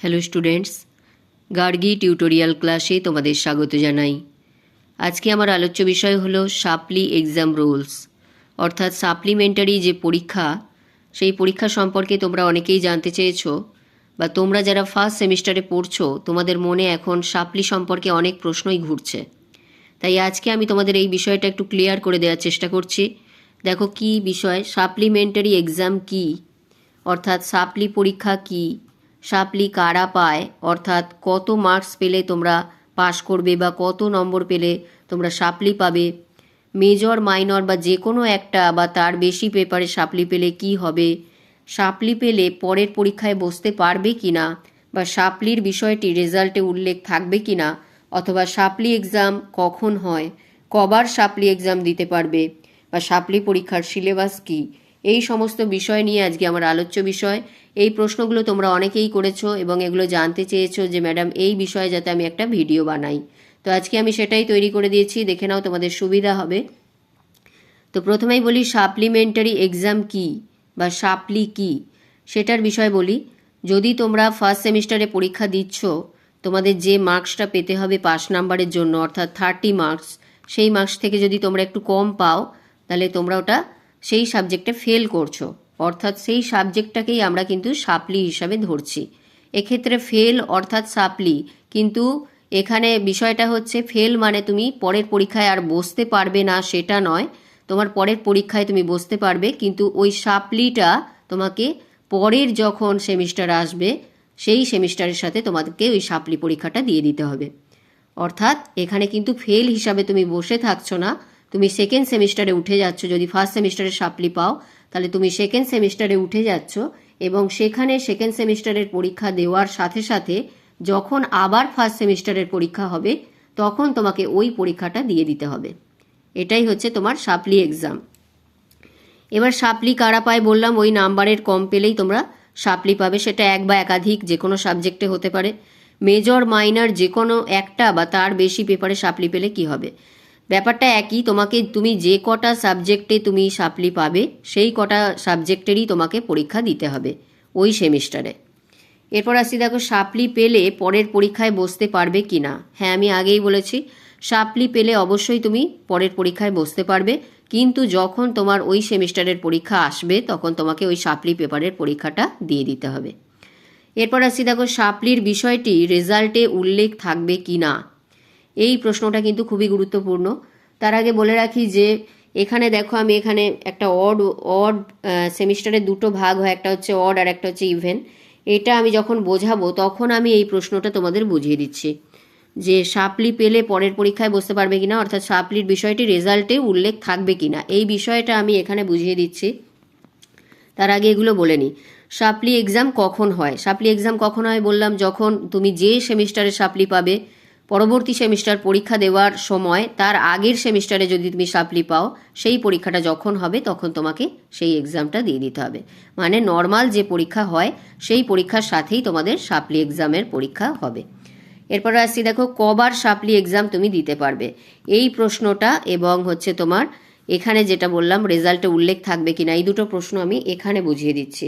Hello students, Gargi tutorial ক্লাসে তোমাদের স্বাগত জানাই। আজকে আমার আলোচ্য বিষয় হলো সাপ্লি এক্সাম রুলস। অর্থাৎ সাপ্লিমেন্টারি যে পরীক্ষা, সেই পরীক্ষা সম্পর্কে তোমরা অনেকেই জানতে চেয়েছো, বা তোমরা যারা ফার্স্ট সেমিস্টারে পড়ছো, তোমাদের মনে এখন সাপ্লি সম্পর্কে অনেক প্রশ্নই ঘুরছে। তাই আজকে আমি তোমাদের এই বিষয়টা একটু ক্লিয়ার করে দেওয়ার চেষ্টা করছি। দেখো কি বিষয়, সাপ্লিমেন্টারি এক্সাম কি? অর্থাৎ সাপ্লি পরীক্ষা কি? সাপ্লি কারা পায়, অর্থাৎ কত মার্কস পেলে তোমরা পাশ করবে বা কত নম্বর পেলে তোমরা সাপলি পাবে মেজর মাইনর বা যে কোনো একটা বা তার বেশি পেপারে সাপলি পেলে কি হবে, সাপলি পেলে পরের পরীক্ষায় বসতে পারবে কি না, বা সাপলির বিষয়টি রেজাল্টে উল্লেখ থাকবে কি না, অথবা সাপলি এক্সাম কখন হয়, কবার সাপলি এক্সাম দিতে পারবে, বা সাপলি পরীক্ষার সিলেবাস কি এই সমস্ত বিষয় নিয়ে আজকে আমার আলোচ্য বিষয়। এই প্রশ্নগুলো তোমরা অনেকেই করেছ এবং এগুলো জানতে চেয়েছো যে, ম্যাডাম, এই বিষয়ে যাতে আমি একটা ভিডিও বানাই। তো আজকে আমি সেটাই তৈরি করে দিয়েছি। দেখে নাও তোমাদের সুবিধা হবে। তো প্রথমেই বলি সাপ্লিমেন্টারি এক্সাম কি বা সাপ্লি কি? সেটার বিষয় বলি, যদি তোমরা ফার্স্ট সেমিস্টারে পরীক্ষা দিচ্ছ, তোমাদের যে মার্কসটা পেতে হবে পাস নাম্বারের জন্য, অর্থাৎ থার্টি মার্কস সেই মার্কস থেকে যদি তোমরা একটু কম পাও, তাহলে তোমরা ওটা সেই সাবজেক্টে ফেল করছ। অর্থাৎ সেই সাবজেক্টটাকেই আমরা কিন্তু সাপলি হিসাবে ধরছি। এক্ষেত্রে ফেল অর্থাৎ সাপলি, কিন্তু এখানে বিষয়টা হচ্ছে ফেল মানে তুমি পরের পরীক্ষায় আর বসতে পারবে না, সেটা নয়। তোমার পরের পরীক্ষায় তুমি বসতে পারবে, কিন্তু ওই সাপলিটা তোমাকে পরের যখন সেমিস্টার আসবে, সেই সেমিস্টারের সাথে তোমাদেরকে ওই সাপলি পরীক্ষাটা দিয়ে দিতে হবে। অর্থাৎ এখানে কিন্তু ফেল হিসাবে তুমি বসে থাকছো না তুমি সেকেন্ড সেমিস্টারে উঠে যাচ্ছ, যদি ফার্স্ট সেমিস্টারে সাপ্লি পাও, তাহলে তুমি সেকেন্ড সেমিস্টারে উঠে যাচ্ছ এবং সেখানে সেকেন্ড সেমিস্টারের পরীক্ষা দেওয়ার সাথে সাথে যখন আবার ফার্স্ট সেমিস্টারের পরীক্ষা হবে, তখন তোমাকে ওই পরীক্ষাটা দিয়ে দিতে হবে। এটাই হচ্ছে তোমার সাপ্লি এক্সাম এবার সাপ্লি কারা পায় বললাম, ওই নাম্বারের কম পেলেই তোমরা সাপ্লি পাবে। সেটা এক বা একাধিক যে কোনো সাবজেক্টে হতে পারে। মেজর মাইনার যে কোনো একটা বা তার বেশি পেপারে সাপ্লি পেলে কি হবে? ব্যাপারটা একই, তোমাকে, তুমি যে কটা সাবজেক্টে তুমি সাপ্লি পাবে, সেই কটা সাবজেক্টেরই তোমাকে পরীক্ষা দিতে হবে ওই সেমিস্টারে। এরপর আসছি, দেখো সাপ্লি পেলে পরের পরীক্ষায় বসতে পারবে কি না? হ্যাঁ আমি আগেই বলেছি সাপ্লি পেলে অবশ্যই তুমি পরের পরীক্ষায় বসতে পারবে, কিন্তু যখন তোমার ওই সেমিস্টারের পরীক্ষা আসবে, তখন তোমাকে ওই সাপ্লি পেপারের পরীক্ষাটা দিয়ে দিতে হবে। এরপর আসছি, দেখো সাপ্লির বিষয়টি রেজাল্টে উল্লেখ থাকবে কি না? এই প্রশ্নটা কিন্তু খুবই গুরুত্বপূর্ণ। তার আগে বলে রাখি যে, এখানে দেখো আমি এখানে একটা অড অড সেমিস্টারে দুটো ভাগ হয়, একটা হচ্ছে অড আর একটা হচ্ছে ইভেন এটা আমি যখন বোঝাবো, তখন আমি এই প্রশ্নটা তোমাদের বুঝিয়ে দিচ্ছি। যে সাপলি পেলে পরের পরীক্ষায় বসতে পারবে কিনা, অর্থাৎ সাপলির বিষয়টি রেজাল্টে উল্লেখ থাকবে কিনা, এই বিষয়টা আমি এখানে বুঝিয়ে দিচ্ছি। তার আগে এগুলো বলে নিই। সাপলি এক্সাম কখন হয়? সাপলি এক্সাম কখন হয় বললাম, যখন তুমি যে সেমিস্টারে সাপলি পাবে পরবর্তী সেমিস্টার পরীক্ষা দেওয়ার সময় তার আগের সেমিস্টারে যদি তুমি সাপ্লি পাও, সেই পরীক্ষাটা যখন হবে তখন তোমাকে সেই এক্সামটা দিয়ে দিতে হবে। মানে নর্মাল যে পরীক্ষা হয়, সেই পরীক্ষার সাথেই তোমাদের সাপ্লি এক্সামের পরীক্ষা হবে। এরপর আসছি দেখো, কবার সাপ্লি এক্সাম তুমি দিতে পারবে। এই প্রশ্নটা এবং হচ্ছে তোমার এখানে যেটা বললাম, রেজাল্টে উল্লেখ থাকবে কিনা, এই দুটো প্রশ্ন আমি এখানে বুঝিয়ে দিচ্ছি।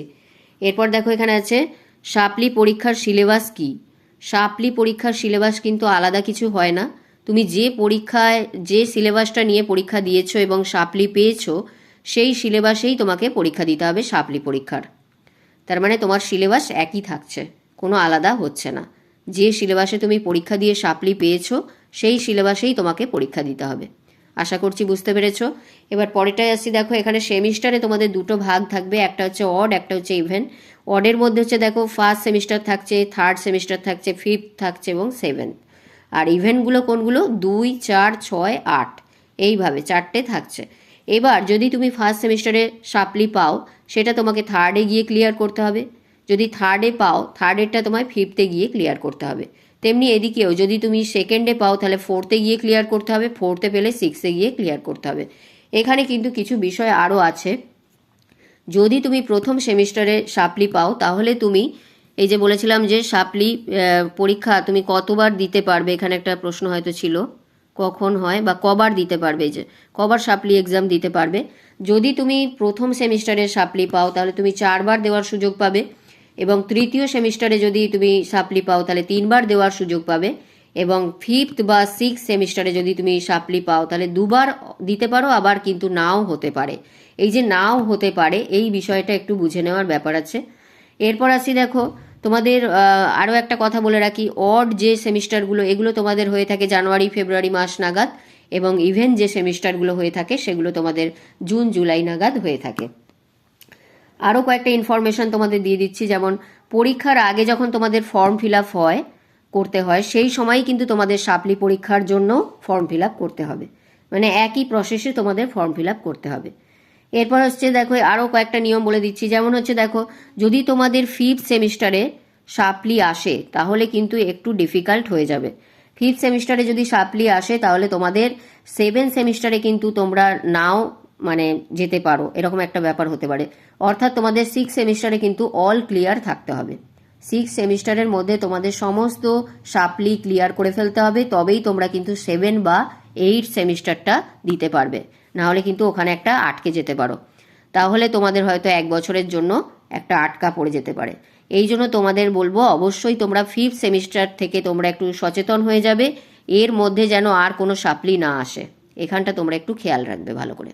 এরপর দেখো এখানে আছে, সাপ্লি পরীক্ষার সিলেবাস কি? সাপ্লি পরীক্ষার সিলেবাস কিন্তু আলাদা কিছু হয় না। তুমি যে পরীক্ষায়, যে সিলেবাসটা নিয়ে পরীক্ষা দিয়েছ এবং সাপলি পেয়েছ, সেই সিলেবাসেই তোমাকে পরীক্ষা দিতে হবে সাপলি পরীক্ষার। তার মানে তোমার সিলেবাস একই থাকছে, কোনো আলাদা হচ্ছে না। যে সিলেবাসে তুমি পরীক্ষা দিয়ে সাপলি পেয়েছ, সেই সিলেবাসেই তোমাকে পরীক্ষা দিতে হবে। আশা করছি বুঝতে পেরেছ। এবার পরেরটায় আসছি দেখো এখানে সেমিস্টারে তোমাদের দুটো ভাগ থাকবে, একটা হচ্ছে অড একটা হচ্ছে ইভেন অডের মধ্যে হচ্ছে দেখো ফার্স্ট সেমিস্টার থাকছে থার্ড সেমিস্টার থাকছে ফিফথ থাকছে এবং সেভেন্থ আর ইভেন্টগুলো কোনগুলো? দুই, চার, ছয়, আট। এইভাবে চারটে থাকছে। এবার যদি তুমি ফার্স্ট সেমিস্টারে সাপ্লি পাও, সেটা তোমাকে থার্ডে গিয়ে ক্লিয়ার করতে হবে। যদি থার্ডে পাও থার্ডেরটা তোমায় ফিফথে গিয়ে ক্লিয়ার করতে হবে। তেমনি এদিকেও যদি তুমি সেকেন্ডে পাও, তাহলে ফোর্থে গিয়ে ক্লিয়ার করতে হবে। ফোর্থে পেলে সিক্সে গিয়ে ক্লিয়ার করতে হবে। এখানে কিন্তু কিছু বিষয় আরও আছে। যদি তুমি প্রথম সেমিস্টারে সাপ্লি পাও, তাহলে তুমি এই যে বলেছিলাম যে সাপ্লি পরীক্ষা তুমি কতবার দিতে পারবে? এখানে একটা প্রশ্ন হয়তো ছিল, কখন হয় বা কবার দিতে পারবে যে, কবার সাপ্লি এক্সাম দিতে পারবে। যদি তুমি প্রথম সেমিস্টারে সাপ্লি পাও, তাহলে তুমি চারবার দেওয়ার সুযোগ পাবে। এবং তৃতীয় সেমিস্টারে যদি তুমি সাপ্লি পাও, তাহলে তিনবার দেওয়ার সুযোগ পাবে। এবং ফিফথ বা সিক্স সেমিস্টারে যদি তুমি সাপ্লি পাও, তাহলে দুবার দিতে পারো, আবার কিন্তু নাও হতে পারে। এই যে নাও হতে পারে, এই বিষয়টা একটু বুঝে নেওয়ার ব্যাপার আছে। এরপর আসি দেখো, তোমাদের আরও একটা কথা বলে রাখি। অড যে সেমিস্টারগুলো, এগুলো তোমাদের হয়ে থাকে জানুয়ারি, ফেব্রুয়ারি মাস নাগাদ, এবং ইভেন যে সেমিস্টারগুলো হয়ে থাকে, সেগুলো তোমাদের জুন, জুলাই নাগাদ হয়ে থাকে। আরও কয়েকটা ইনফরমেশন তোমাদের দিয়ে দিচ্ছি, যেমন পরীক্ষার আগে যখন তোমাদের ফর্ম ফিল আপ হয়, করতে হয়, সেই সময়ই কিন্তু তোমাদের সাপলি পরীক্ষার জন্য ফর্ম ফিল আপ করতে হবে। মানে একই প্রসেসে তোমাদের ফর্ম ফিল আপ করতে হবে। এরপর হচ্ছে দেখো আরও কয়েকটা নিয়ম বলে দিচ্ছি। যেমন হচ্ছে দেখো, যদি তোমাদের ফিফথ সেমিস্টারে সাপলি আসে, তাহলে কিন্তু একটু ডিফিকাল্ট হয়ে যাবে। ফিফথ সেমিস্টারে যদি সাপলি আসে, তাহলে তোমাদের সেভেন সেমিস্টারে কিন্তু তোমরা নাও মানে যেতে পারো, এরকম একটা ব্যাপার হতে পারে। অর্থাৎ তোমাদের সিক্স সেমিস্টারে কিন্তু অল ক্লিয়ার থাকতে হবে। সিক্স সেমিস্টারের মধ্যে তোমাদের সমস্ত সাপ্লি ক্লিয়ার করে ফেলতে হবে, তবেই তোমরা কিন্তু সেভেন বা এইট সেমিস্টারটা দিতে পারবে। নাহলে কিন্তু ওখানে একটা আটকে যেতে পারো। তাহলে তোমাদের হয়তো এক বছরের জন্য একটা আটকা পড়ে যেতে পারে। এই জন্য তোমাদের বলব, অবশ্যই তোমরা ফিফথ সেমিস্টার থেকে তোমরা একটু সচেতন হয়ে যাবে। এর মধ্যে যেন আর কোনো সাপ্লি না আসে। এখানটা তোমরা একটু খেয়াল রাখবে ভালো করে।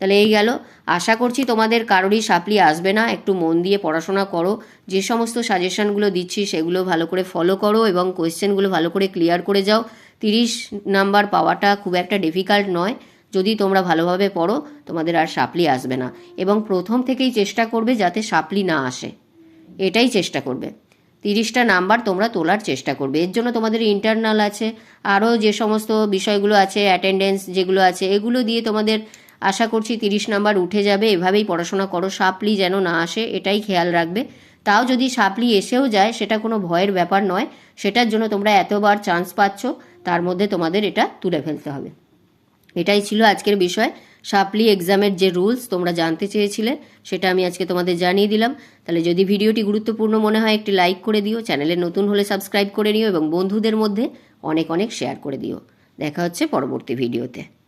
তাহলে এই গেল। আশা করছি তোমাদের কারোরই সাপ্লি আসবে না। একটু মন দিয়ে পড়াশোনা করো। যে সমস্ত সাজেশনগুলো দিচ্ছি সেগুলো ভালো করে ফলো করো এবং কোয়েশ্চেনগুলো ভালো করে ক্লিয়ার করে যাও। তিরিশ নাম্বার পাওয়াটা খুব একটা ডিফিকাল্ট নয়। যদি তোমরা ভালোভাবে পড়ো, তোমাদের আর সাপ্লি আসবে না। এবং প্রথম থেকেই চেষ্টা করবে যাতে সাপ্লি না আসে। এটাই চেষ্টা করবে। তিরিশটা নাম্বার তোমরা তোলার চেষ্টা করবে। এর জন্য তোমাদের ইন্টারনাল আছে। আরও যে সমস্ত বিষয়গুলো আছে অ্যাটেন্ডেন্স যেগুলো আছে, এগুলো দিয়ে তোমাদের আশা করছি তিরিশ নাম্বার উঠে যাবে, এভাবেই পড়াশোনা করো, সাপলি যেন না আসে, এটাই খেয়াল রাখবে। তাও যদি সাপলি এসেও যায়, সেটা কোনো ভয়ের ব্যাপার নয়, সেটার জন্য তোমরা এতবার চান্স পাচ্ছ, তার মধ্যে তোমাদের এটা তুলে ফেলতে হবে। এটাই ছিল আজকের বিষয়। সাপলি এক্সামের যে রুলস তোমরা জানতে চেয়েছিলে, সেটা আমি আজকে তোমাদের জানিয়ে দিলাম। তাহলে যদি ভিডিওটি গুরুত্বপূর্ণ মনে হয়, একটি লাইক করে দিও, চ্যানেলে নতুন হলে সাবস্ক্রাইব করে নিও এবং বন্ধুদের মধ্যে অনেক অনেক শেয়ার করে দিও। দেখা হচ্ছে পরবর্তী ভিডিওতে